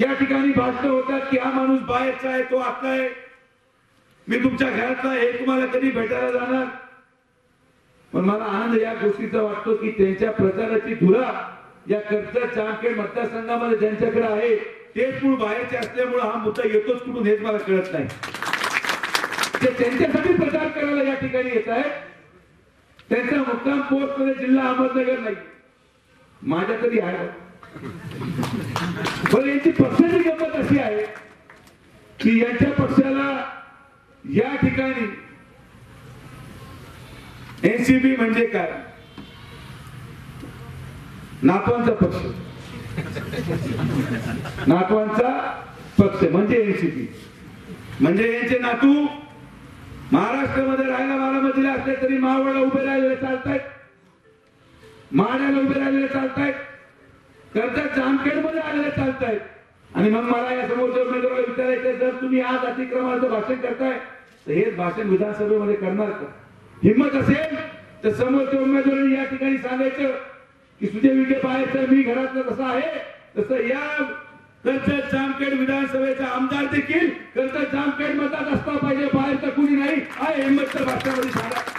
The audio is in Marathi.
या ठिकाणी भाषण होतात की हा माणूस बाहेरचा आहे तो आतला आहे. मी तुमच्या घरातला हे तुम्हाला कधी भेटायला जाणार? पण मला आनंद या गोष्टीचा वाटतो की त्यांच्या प्रचाराची धुरा या कर्जत जामखेड मतदारसंघामध्ये ज्यांच्याकडे आहे तेच मूळ बाहेरचे असल्यामुळे हा मुद्दा येतोच कुठून हेच मला कळत नाही. ते त्यांच्यासाठी प्रचार करायला या ठिकाणी येत आहेत. त्यांचा मुक्काम पोस्टमध्ये जिल्हा अहमदनगर नाही. माझ्या तरी आहे? पण यांची पक्षाची गंमत अशी आहे की यांच्या पक्षाला या ठिकाणी एनसीबी म्हणजे काय? नातवांचा पक्ष. नातवांचा पक्ष म्हणजे एनसीपी म्हणजे यांचे नातू महाराष्ट्रामध्ये राहायला बारामतीला असले तरी मावळला उभे राहिलेले चालतायत. माड्याला उभे राहिलेले चालतायत. करतात जामखेड आलेले चालतायत आणि मग मला या समोरच्या उमेदवाराला विचारायचं जर तुम्ही आज अतिक्रमणाचं भाषण करताय. तर हेच भाषण विधानसभेमध्ये करणार का? हिंमत असेल तर समोरच्या उमेदवारांनी या ठिकाणी सांगायचं की सुजय विखे पाहायचं मी घरातलं कसं आहे. तसं या कर्जत जामखेड विधानसभेचा आमदार देखील कर्जत जामखेड मतात असता पाहिजे बाहेरचा कुणी नाही. हा हिंमतच्या भाषणामध्ये सांगा.